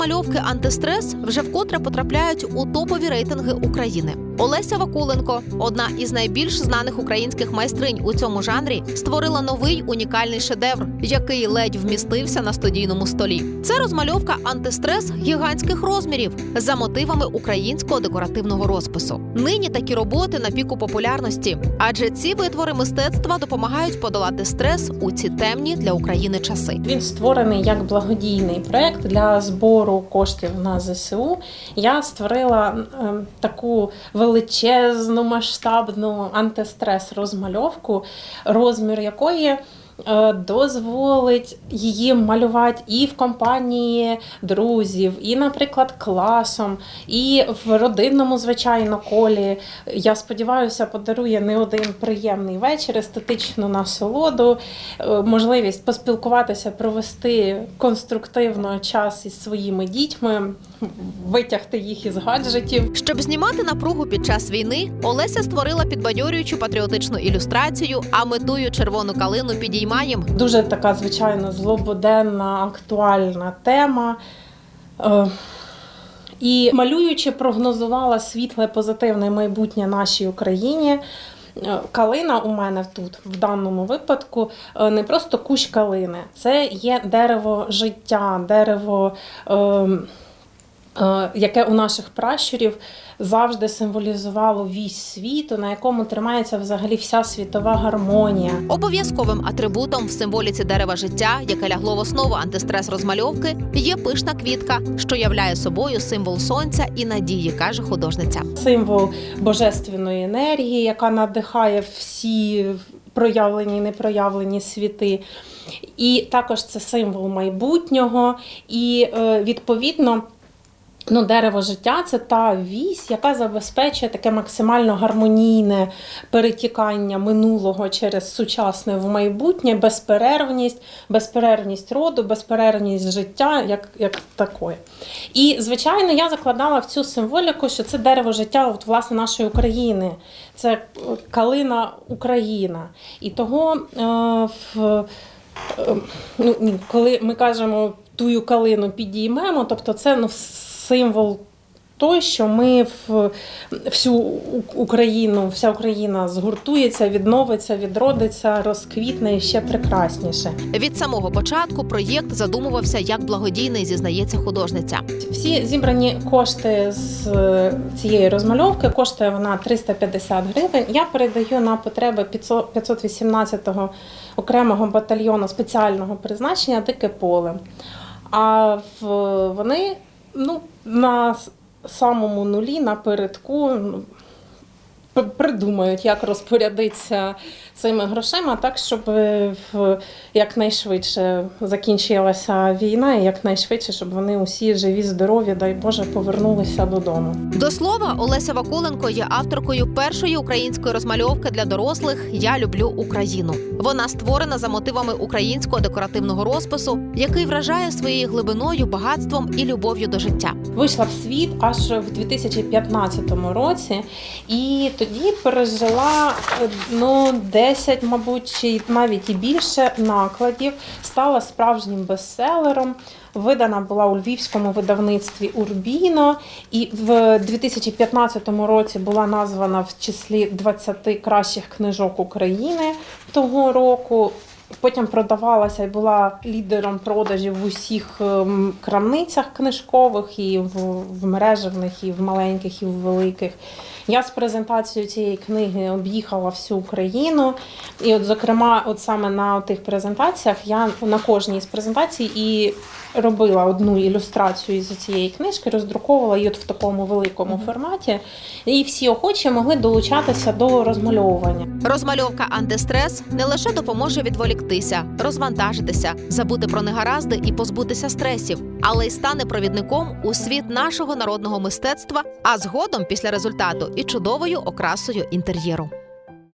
розмальовки антистрес вже вкотре потрапляють у топові рейтинги України. Олеся Вакуленко, одна із найбільш знаних українських майстринь у цьому жанрі, створила новий унікальний шедевр, який ледь вмістився на студійному столі. Це розмальовка антистрес гігантських розмірів за мотивами українського декоративного розпису. Нині такі роботи на піку популярності, адже ці витвори мистецтва допомагають подолати стрес у ці темні для України часи. Він створений як благодійний проект для збору коштів на ЗСУ. Я створила е, таку величезну масштабну антистрес розмальовку, розмір якої. е, Дозволить її малювати і в компанії друзів, і, наприклад, класом, і в родинному, звичайно, колі. Я сподіваюся, подарує не один приємний вечір, естетичну насолоду, е, можливість поспілкуватися, провести конструктивно час із своїми дітьми, витягти їх із гаджетів. Щоб знімати напругу під час війни, Олеся створила підбадьорюючу патріотичну ілюстрацію, а метую червону калину підіймаєм. Дуже така, звичайно, злободенна, актуальна тема. Е, І малюючи, прогнозувала світле позитивне майбутнє нашій Україні. Е, Калина у мене тут в даному випадку е, не просто кущ калини, це є дерево життя, дерево, е, е, яке у наших пращурів завжди символізувало вісь світу, на якому тримається взагалі вся світова гармонія. Обов'язковим атрибутом в символіці дерева життя, яке лягло в основу антистрес розмальовки, є пишна квітка, що являє собою символ сонця і надії, каже художниця. символ божественної енергії, яка надихає всі проявлені і непроявлені світи. І також це символ майбутнього. І е, відповідно. Ну, дерево життя це та вісь, яка забезпечує таке максимально гармонійне перетікання минулого через сучасне в майбутнє, безперервність, безперервність роду, безперервність життя, як, як такої. І, звичайно, я закладала в цю символіку, що це дерево життя от, власне, нашої України, це е, калина Україна. І того е, в, е, ну, коли ми кажемо тую калину підіймемо, тобто це ну, символ той, що ми в всю Україну, вся Україна згуртується, відновиться, відродиться, розквітне і ще прекрасніше. Від самого початку проєкт задумувався як благодійний, зізнається художниця. Всі зібрані кошти з цієї розмальовки коштує вона 350 гривень. Я передаю на потреби 518-го окремого батальйону спеціального призначення Дике поле. А в- вони ну, на самому нулі, напередку. ну, п- Придумають, як розпорядитися цими грошима, так щоб якнайшвидше закінчилася війна, і якнайшвидше, щоб вони усі живі, здорові, дай Боже, повернулися додому. До слова, Олеся Вакуленко є авторкою першої української розмальовки для дорослих Я люблю Україну. Вона створена за мотивами українського декоративного розпису, який вражає своєю глибиною, багатством і любов'ю до життя. Вийшла в світ аж в 2015 році, і тоді пережила е, ну 10, мабуть, чи навіть і більше накладів. Стала справжнім бестселером. Видана була у львівському видавництві Урбіно, і в 2015 році була названа в числі 20 кращих книжок України того року. Потім продавалася і була лідером продажів в усіх ем, крамницях книжкових, і в, мережевних, і в маленьких, і в великих. Я з презентацією цієї книги об'їхала всю Україну. І, от, зокрема, от саме на тих презентаціях я на кожній з презентацій і робила одну ілюстрацію із цієї книжки, роздруковувала її от в такому великому форматі. І всі охочі могли долучатися до розмальовування. Розмальовка антистрес не лише допоможе відволіктися, розвантажитися, забути про негаразди і позбутися стресів, але й стане провідником у світ нашого народного мистецтва, а згодом після результату і чудовою окрасою інтер'єру.